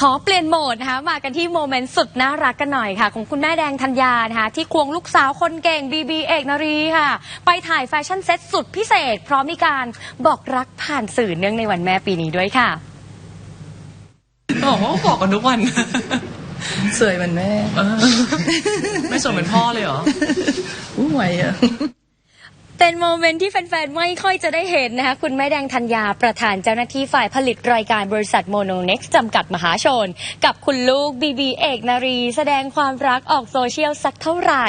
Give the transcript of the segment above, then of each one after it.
ขอเปลี่ยนโหมดนะคะมากันที่โมเมนต์สุดน่ารักกันหน่อยค่ะ ของคุณแม่แดงธัญญานะคะที่ควงลูกสาวคนเก่งบีบีเอกนารีค่ะ ไปถ่ายแฟชั่นเซ็ตสุดพิเศษ พร้อมมีการบอกรักผ่านสื่อเนื่องในวันแม่ปีนี้ด้วยค่ะบอกว่าบอกกันทุกวัน สวยเหมือนแม่เออไม่สวยเหมือนพ่อเลยเหรออู้ไหวอะ เป็นโมเมนต์ที่แฟนๆ ไม่ค่อยจะได้เห็นนะคะ คุณแม่แดงธัญญาประธานเจ้าหน้าที่ฝ่ายผลิตรายการบริษัทโมโนเน็กซ์จำกัดมหาชน กับคุณลูกบีบีเอกนารี แสดงความรักออกโซเชียลสักเท่าไหร่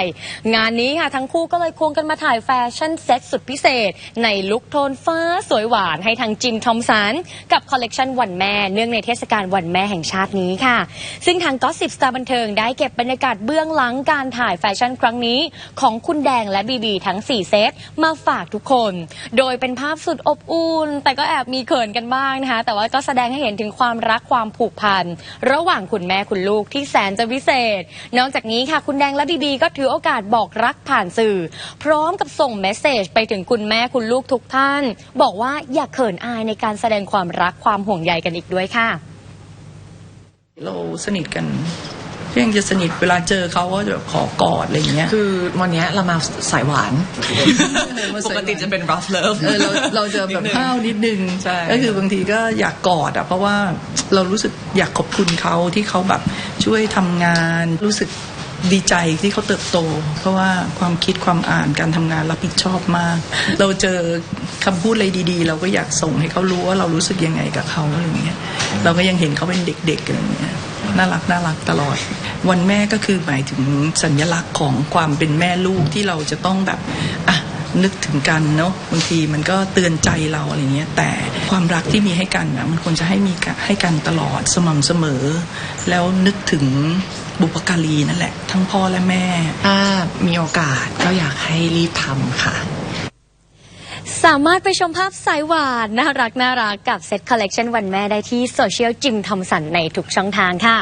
งานนี้ค่ะทั้งคู่ก็เลยควงกันมาถ่ายแฟชั่นเซ็ตสุดพิเศษ ในลุคโทนฟ้าสวยหวานให้ทางจิมทอมสัน กับคอลเลกชันวันแม่เนื่องในเทศกาลวันแม่แห่งชาตินี้ค่ะ ซึ่งทางก็สิบสตาร์บันเทิงได้เก็บบรรยากาศเบื้องหลังการถ่ายแฟชั่นครั้งนี้ ของคุณแดงและบีบีทั้ง4เซตมาฝากทุกคน โดยเป็นภาพสุดอบอุ่นแต่ก็แอบมีเขินกันบ้างนะคะ แต่ว่าก็แสดงให้เห็นถึงความรักความผูกพัน ระหว่างคุณแม่คุณลูกที่แสนจะวิเศษ นอกจากนี้ค่ะคุณแดงและบีบีก็ถือโอกาสบอกรักผ่านสื่อ พร้อมกับส่งเมสเซจไปถึงคุณแม่คุณลูกทุกท่าน บอกว่าอย่าเขินอายในการแสดงความรักความห่วงใยกันอีกด้วยค่ะ เราสนิทกัน ก็ยังจะสนิทเวลาเจอเขาก็จะแบบขอกอดอะไรอย่างเงี้ย คือวันเนี้ยเรามาสายหวานมาปสายหวานกติจะเป็น rough love เออเราเราจะแบบนิดนึงห้าวนิดนึงใช่ ก็คือบางทีก็อยากกอดอะเพราะว่าเรารู้สึกอยากขอบคุณเขาที่เขาแบบช่วยทำงานรู้สึกดีใจที่เขาเติบโต เพราะว่าความคิดความอ่านการทำงานรับผิดชอบมาก เราเจอคำพูดอะไรดีๆ เราก็อยากส่งให้เขารู้ว่าเรารู้สึกยังไงกับเขาอะไรอย่างเงี้ยเราก็ยังเห็นเขาเป็นเด็กๆอะไรอย่างเงี้ยน่ารักน่ารักตลอด วันแม่ก็คือหมายถึงสัญลักษณ์ของความเป็นแม่ลูกที่เราจะต้องแบบอะนึกถึงกันเนาะบางทีมันก็เตือนใจเราอะไรเงี้ยแต่ความรักที่มีให้กันนะมันควรจะให้มีให้กันตลอดสม่ำเสมอ แล้วนึกถึงบุปการีนั่นแหละ ทั้งพ่อและแม่ ถ้ามีโอกาสก็อยากให้รีบทำค่ะ สามารถไปชมภาพสายหวานน่ารักน่ารักกับเซ็ตคอลเลกชันวันแม่ได้ที่โซเชียลจิมทอมสันในทุกช่องทางค่ะ